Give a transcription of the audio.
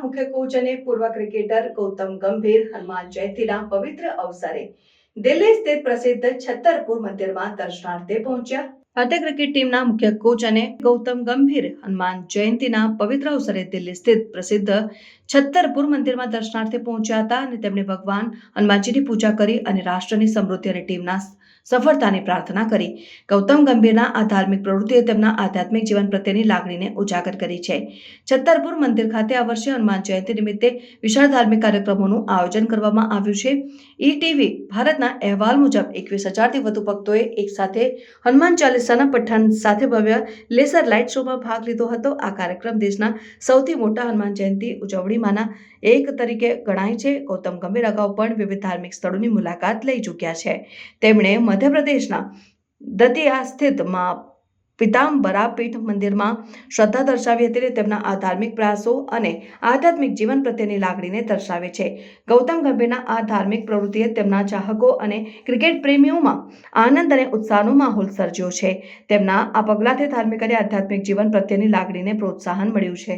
મુખ્ય કોચ અને પૂર્વ ક્રિકેટર ગૌતમ ગંભીર, હનુમાન જયંતીના પવિત્ર અવસરે દિલ્હી સ્થિત પ્રસિદ્ધ છત્તરપુર મંદિરમાં દર્શનાર્થે પહોંચ્યા. ભારતીય ક્રિકેટ ટીમના મુખ્ય કોચ અને ગૌતમ ગંભીર, હનુમાન જયંતીના પવિત્ર અવસરે દિલ્હી સ્થિત પ્રસિદ્ધ છત્તરપુર મંદિરમાં દર્શનાર્થે પહોંચ્યા હતા અને તેમણે ભગવાન હનુમાનજીની પૂજા કરી અને રાષ્ટ્રની સમૃદ્ધિ અને ટીમના સફળતાની પ્રાર્થના કરી. ગૌતમ ગંભીરના આ ધાર્મિક પ્રવૃત્તિએ તેમના આધ્યાત્મિક જીવન પ્રત્યેની લાગણીને ઉજાગર કરી છે. છત્તરપુર મંદિર ખાતે આ વર્ષે હનુમાન જયંતિ નિમિત્તે વિશાળ ધાર્મિક કાર્યક્રમોનું આયોજન કરવામાં આવ્યું છે. ઈટીવી ભારતના અહેવાલ મુજબ એકવીસ હજારથી વધુ ભક્તોએ એક સાથે હનુમાન ચાલીસાના પઠન સાથે ભવ્ય લેસર લાઇટ શોમાં ભાગ લીધો હતો. આ કાર્યક્રમ દેશના સૌથી મોટા હનુમાન જયંતિ ઉજવણીમાંના એક તરીકે ગણાય છે. ગૌતમ ગંભીર અગાઉ પણ વિવિધ ધાર્મિક સ્થળોની મુલાકાત લઈ ચૂક્યા છે. તેમણે મધ્યપ્રદેશના દતિયા સ્થિત મા પિતાંબરા પીઠ મંદિરમાં શ્રદ્ધા દર્શાવી હતી તેમના આ ધાર્મિક પ્રયાસો અને આધ્યાત્મિક જીવન પ્રત્યેની લાગણીને દર્શાવે છે. ગૌતમ ગંભીરના આ ધાર્મિક પ્રવૃત્તિએ તેમના ચાહકો અને ક્રિકેટ પ્રેમીઓમાં આનંદ અને ઉત્સાહનો માહોલ સર્જ્યો છે. તેમના આ પગલાંથી ધાર્મિક અને આધ્યાત્મિક જીવન પ્રત્યેની લાગણીને પ્રોત્સાહન મળ્યું છે.